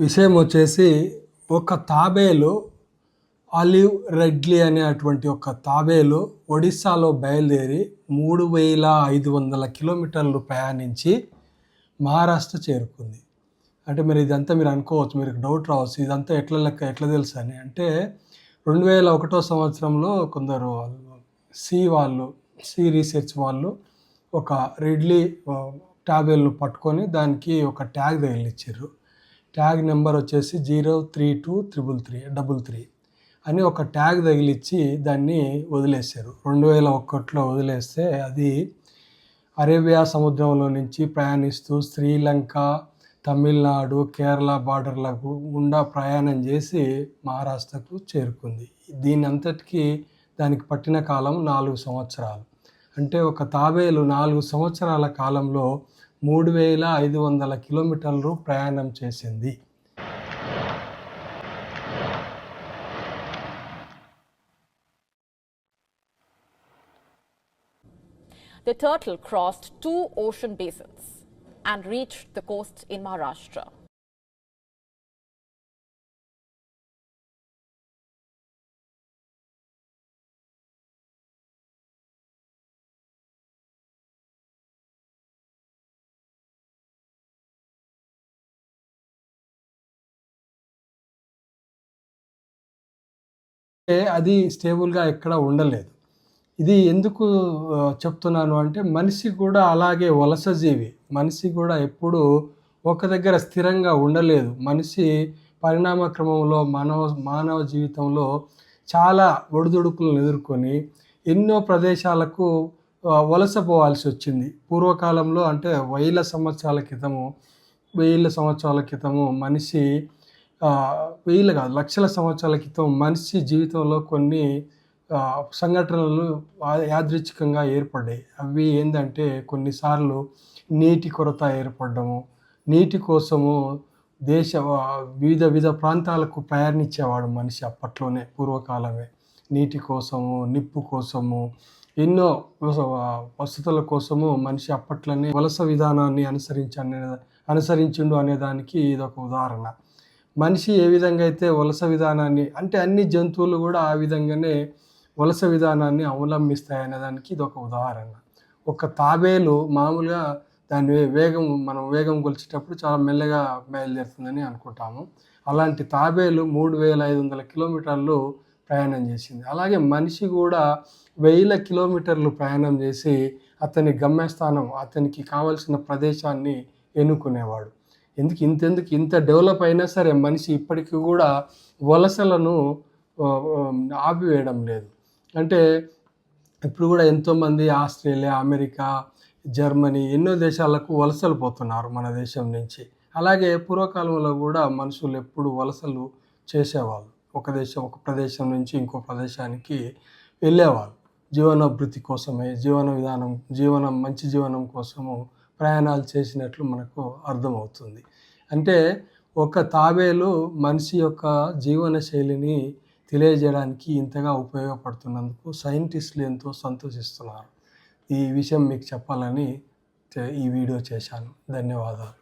విషయం వచ్చేసి ఒక తాబేలు ఆలివ్ రెడ్లీ అనేటువంటి ఒక తాబేలు ఒడిస్సాలో బయలుదేరి మూడు వేల ఐదు వందల కిలోమీటర్లు ప్రయాణించి మహారాష్ట్ర చేరుకుంది. అంటే మీరు ఇదంతా మీరు అనుకోవచ్చు మీరు డౌట్ రావచ్చు ఇదంతా ఎట్లా లెక్క ఎట్లా తెలుసు అని. అంటే రెండు వేల ఒకటో సంవత్సరంలో కొందరు సి వాళ్ళు సి రీసెర్చ్ వాళ్ళు ఒక రెడ్లీ టాబేల్ను పట్టుకొని దానికి ఒక ట్యాగ్ తగిలిచ్చారు. ట్యాగ్ నెంబర్ వచ్చేసి zero three two triple three double three అని ఒక ట్యాగ్ తగిలిచ్చి దాన్ని వదిలేశారు. రెండు వేల ఒకటిలో వదిలేస్తే అది అరేబియా సముద్రంలో నుంచి ప్రయాణిస్తూ శ్రీలంక తమిళనాడు కేరళ బార్డర్లకు గుండా ప్రయాణం చేసి మహారాష్ట్రకు చేరుకుంది. దీని అంతటికీ దానికి పట్టిన కాలం నాలుగు సంవత్సరాలు. అంటే ఒక తాబేలు నాలుగు సంవత్సరాల కాలంలో మూడు వేల ఐదు వందల కిలోమీటర్లు ప్రయాణం చేసింది The turtle crossed two ocean basins and reached the coast in Maharashtra. అది స్టేబుల్గా ఎక్కడ ఉండలేదు. ఇది ఎందుకు చెప్తున్నాను అంటే మనిషి కూడా అలాగే వలస జీవి. మనిషి కూడా ఎప్పుడు ఒక దగ్గర స్థిరంగా ఉండలేదు. మనిషి పరిణామ క్రమంలో మానవ మానవ జీవితంలో చాలా ఒడిదుడుకులను ఎదుర్కొని ఎన్నో ప్రదేశాలకు వలస పోవాల్సి వచ్చింది. పూర్వకాలంలో అంటే వేల సంవత్సరాల క్రితము వేల సంవత్సరాల క్రితము మనిషి వేలు కాదు లక్షల సంవత్సరాల క్రితం మనిషి జీవితంలో కొన్ని సంఘటనలు యాదృచ్ఛికంగా ఏర్పడ్డాయి. అవి ఏంటంటే కొన్నిసార్లు నీటి కొరత ఏర్పడము నీటి కోసము దేశ వివిధ వివిధ ప్రాంతాలకు ప్రయాణించేవాడు మనిషి అప్పట్లోనే పూర్వకాలమే. నీటి కోసము నిప్పు కోసము ఎన్నో వసతుల కోసము మనిషి అప్పట్లోనే వలస విధానాన్ని అనుసరించ అనుసరించిండు అనే దానికి ఇదొక ఉదాహరణ. మనిషి ఏ విధంగా అయితే వలస విధానాన్ని అంటే అన్ని జంతువులు కూడా ఆ విధంగానే వలస విధానాన్ని అవలంబిస్తాయి దానికి ఇది ఒక ఉదాహరణ. ఒక తాబేలు మామూలుగా దాని వేగం మనం వేగం కొలిచేటప్పుడు చాలా మెల్లగా బయలుదేరుతుందని అనుకుంటాము. అలాంటి తాబేలు మూడు వేల ఐదు వందల కిలోమీటర్లు ప్రయాణం చేసింది. అలాగే మనిషి కూడా వేల కిలోమీటర్లు ప్రయాణం చేసి అతని గమ్యస్థానం అతనికి కావలసిన ప్రదేశాన్ని ఎన్నుకునేవాడు. ఎందుకు ఇంతెందుకు ఇంత డెవలప్ అయినా సరే మనిషి ఇప్పటికీ కూడా వలసలను ఆపివేయడం లేదు. అంటే ఇప్పుడు కూడా ఎంతోమంది ఆస్ట్రేలియా అమెరికా జర్మనీ ఎన్నో దేశాలకు వలసలు పోతున్నారు మన దేశం నుంచి. అలాగే పూర్వకాలంలో కూడా మనుషులు ఎప్పుడు వలసలు చేసేవాళ్ళు. ఒక దేశం ఒక ప్రదేశం నుంచి ఇంకో ప్రదేశానికి వెళ్ళేవాళ్ళు. జీవనోభివృద్ధి కోసమే జీవన విధానం జీవనం మంచి జీవనం కోసము ప్రయాణాలు చేసినట్లు మనకు అర్థమవుతుంది. అంటే ఒక తాబేలు మనిషి యొక్క జీవన శైలిని తెలియజేయడానికి ఇంతగా ఉపయోగపడుతున్నందుకు సైంటిస్టులు ఎంతో సంతోషిస్తున్నారు. ఈ విషయం మీకు చెప్పాలని ఈ వీడియో చేశాను. ధన్యవాదాలు.